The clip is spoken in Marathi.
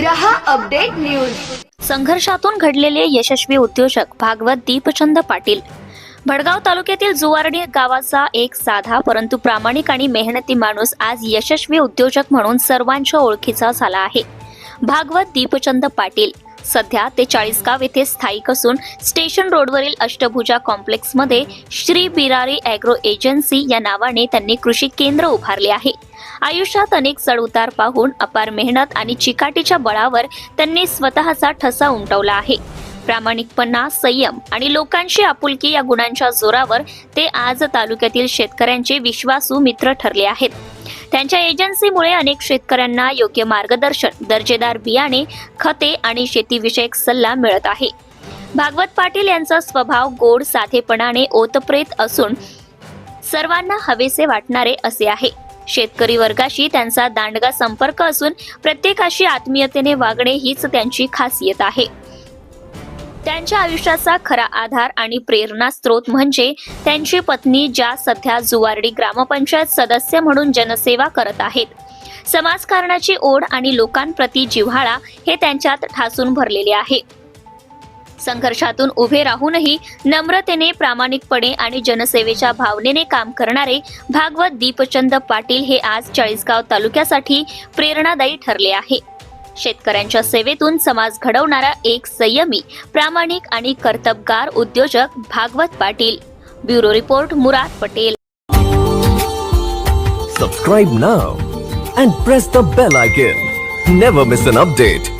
रहा अपडेट न्यूज. संघर्षातून घडलेले यशस्वी उद्योजक भागवत दीपचंद पाटील. भडगाव तालुक्यातील जुवारडी गावाचा एक साधा परंतु प्रामाणिक आणि मेहनती माणूस आज यशस्वी उद्योजक म्हणून सर्वांच्या ओळखीचा झाला आहे. भागवत दीपचंद पाटील. सध्या ते चाळीसगाव येथे स्थायिक असून स्टेशन रोडवरील अष्टभुजा कॉम्प्लेक्समध्ये श्री बिरारी अॅग्रो एजन्सी या नावाने त्यांनी कृषी केंद्र उभारले आहे. आयुष्यात अनेक चढउतार पाहून अपार मेहनत आणि चिकाटीच्या बळावर त्यांनी स्वतःचा ठसा उमटवला आहे. प्रामाणिकपणा संयम आणि लोकांशी आपुलकी या गुणांच्या जोरावर ते आज तालुक्यातील शेतकऱ्यांचे विश्वासू मित्र ठरले आहेत. त्यांच्या एजन्सीमुळे अनेक शेतकऱ्यांना योग्य मार्गदर्शन दर्जेदार बियाणे खते आणि शेतीविषयक सल्ला मिळत आहे. भागवत पाटील यांचा स्वभाव गोड साधेपणाने ओतप्रेत असून सर्वांना हवेसे वाटणारे असे आहे. शेतकरी वर्गाशी त्यांचा दांडगा संपर्क असून प्रत्येकाशी आत्मीयतेने वागणे हीच त्यांची खासियत आहे. त्यांच्या आयुष्याचा खरा आधार आणि प्रेरणा स्रोत म्हणजे त्यांची पत्नी ज्या सध्या जुवारडी ग्रामपंचायत सदस्य म्हणून जनसेवा करत आहेत. समाजकारणाची ओढ आणि लोकांप्रती जिव्हाळा हे त्यांच्यात ठासून भरलेले आहे. संघर्षातून उभे राहूनही नम्रतेने प्रामाणिकपणे आणि जनसेवेच्या भावनेने काम करणारे भागवत दीपचंद पाटील हे आज चाळीसगाव तालुक्यासाठी प्रेरणादायी ठरले आहे. शेतकऱ्यांच्या सेवेतून समाज घडवणारा एक संयमी प्रामाणिक आणि कर्तबगार उद्योजक Bhagwat Patil. Bureau report Murad Patel. Subscribe now and press the bell icon never miss an update